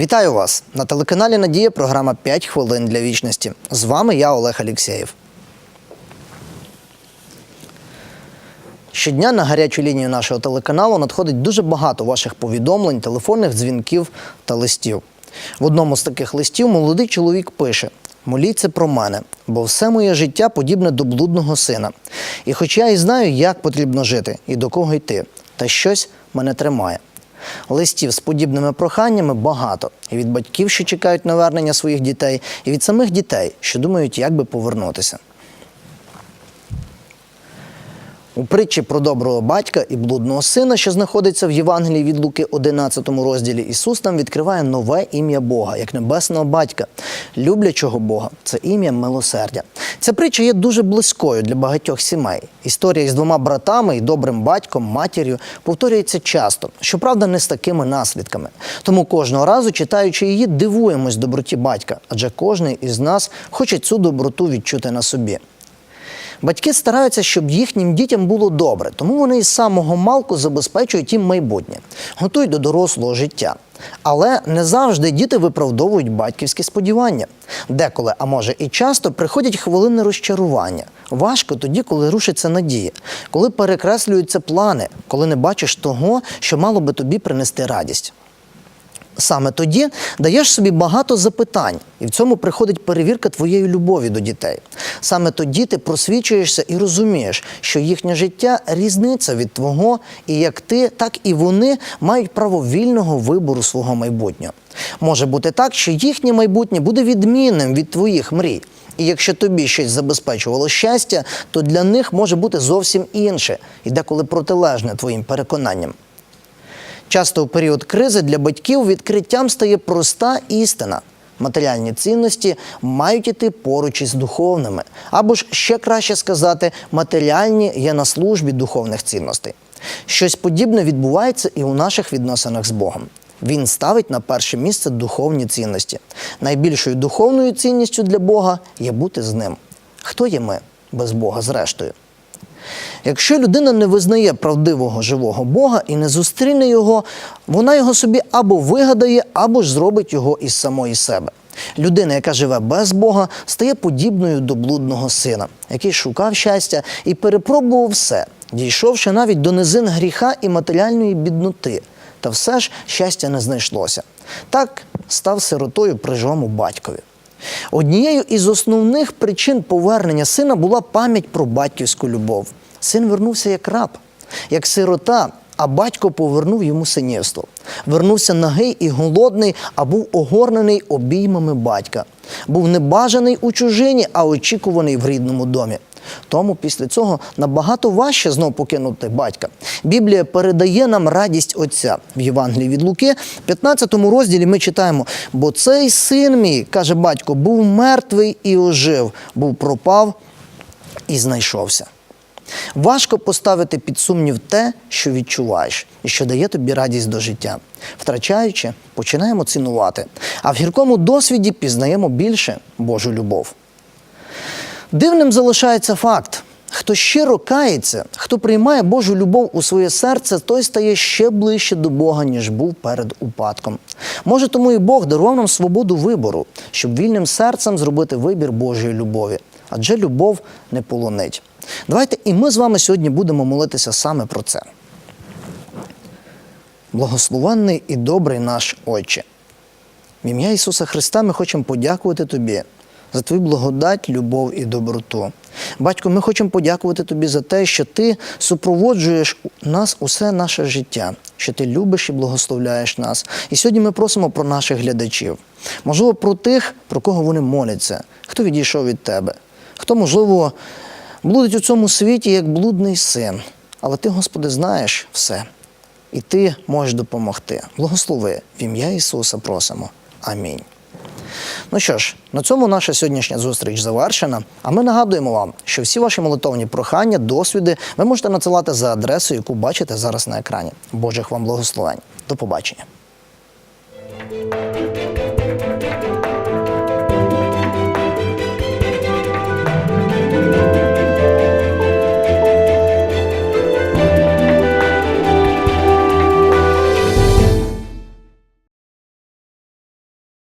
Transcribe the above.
Вітаю вас на телеканалі Надія. Програма «5 хвилин для вічності. З вами я, Олег Алєксєєв. Щодня на гарячу лінію нашого телеканалу надходить дуже багато ваших повідомлень, телефонних дзвінків та листів. В одному з таких листів молодий чоловік пише: Моліться про мене, бо все моє життя подібне до блудного сина. І хоч я і знаю, як потрібно жити і до кого йти, та щось мене тримає. Листів з подібними проханнями багато і від батьків, що чекають навернення своїх дітей, і від самих дітей, що думають, як би повернутися. У притчі про доброго батька і блудного сина, що знаходиться в Євангелії від Луки 11 розділі, Ісус нам відкриває нове ім'я Бога, як небесного батька, люблячого Бога. Це ім'я милосердя. Ця притча є дуже близькою для багатьох сімей. Історія із двома братами і добрим батьком, матір'ю повторюється часто, щоправда, не з такими наслідками. Тому кожного разу, читаючи її, дивуємось доброті батька, адже кожен із нас хоче цю доброту відчути на собі. Батьки стараються, щоб їхнім дітям було добре, тому вони із самого малку забезпечують їм майбутнє, готують до дорослого життя. Але не завжди діти виправдовують батьківські сподівання. Деколи, а може і часто, приходять хвилини розчарування. Важко тоді, коли рушиться надія, коли перекреслюються плани, коли не бачиш того, що мало би тобі принести радість. Саме тоді даєш собі багато запитань, і в цьому приходить перевірка твоєї любові до дітей. Саме тоді ти просвічуєшся і розумієш, що їхнє життя різниця від твого, і як ти, так і вони мають право вільного вибору свого майбутнього. Може бути так, що їхнє майбутнє буде відмінним від твоїх мрій. І якщо тобі щось забезпечувало щастя, то для них може бути зовсім інше, і деколи протилежне твоїм переконанням. Часто у період кризи для батьків відкриттям стає проста істина. Матеріальні цінності мають іти поруч із духовними, або ж ще краще сказати, матеріальні є на службі духовних цінностей. Щось подібне відбувається і у наших відносинах з Богом. Він ставить на перше місце духовні цінності. Найбільшою духовною цінністю для Бога є бути з ним. Хто є ми без Бога зрештою? Якщо людина не визнає правдивого живого Бога і не зустріне його, вона його собі або вигадає, або ж зробить його із самої себе. Людина, яка живе без Бога, стає подібною до блудного сина, який шукав щастя і перепробував все, дійшовши навіть до низин гріха і матеріальної бідноти. Та все ж щастя не знайшлося. Так став сиротою при живому батькові. Однією із основних причин повернення сина була пам'ять про батьківську любов. Син вернувся як раб, як сирота, а батько повернув йому синівство. Вернувся нагий і голодний, а був огорнений обіймами батька. Був небажаний у чужині, а очікуваний в рідному домі. Тому після цього набагато важче знов покинути батька. Біблія передає нам радість Отця. В Євангелії від Луки, 15 розділі ми читаємо: бо цей син мій, каже батько, був мертвий і ожив, був пропав і знайшовся. Важко поставити під сумнів те, що відчуваєш, і що дає тобі радість до життя. Втрачаючи, починаємо цінувати, а в гіркому досвіді пізнаємо більше Божу любов. Дивним залишається факт. Хто щиро кається, хто приймає Божу любов у своє серце, той стає ще ближче до Бога, ніж був перед упадком. Може, тому і Бог дарував нам свободу вибору, щоб вільним серцем зробити вибір Божої любові. Адже любов не полонить. Давайте і ми з вами сьогодні будемо молитися саме про це. Благословенний і добрий наш Отче. В ім'я Ісуса Христа ми хочемо подякувати Тобі за Твою благодать, любов і доброту. Батько, ми хочемо подякувати Тобі за те, що Ти супроводжуєш нас усе наше життя, що Ти любиш і благословляєш нас. І сьогодні ми просимо про наших глядачів. Можливо, про тих, про кого вони моляться, хто відійшов від Тебе, хто, можливо, блудить у цьому світі як блудний син. Але Ти, Господи, знаєш все. І Ти можеш допомогти. Благослови в ім'я Ісуса просимо. Амінь. Ну що ж, на цьому наша сьогоднішня зустріч завершена. А ми нагадуємо вам, що всі ваші молитовні прохання, досвіди ви можете надсилати за адресою, яку бачите зараз на екрані. Божих вам благословень. До побачення.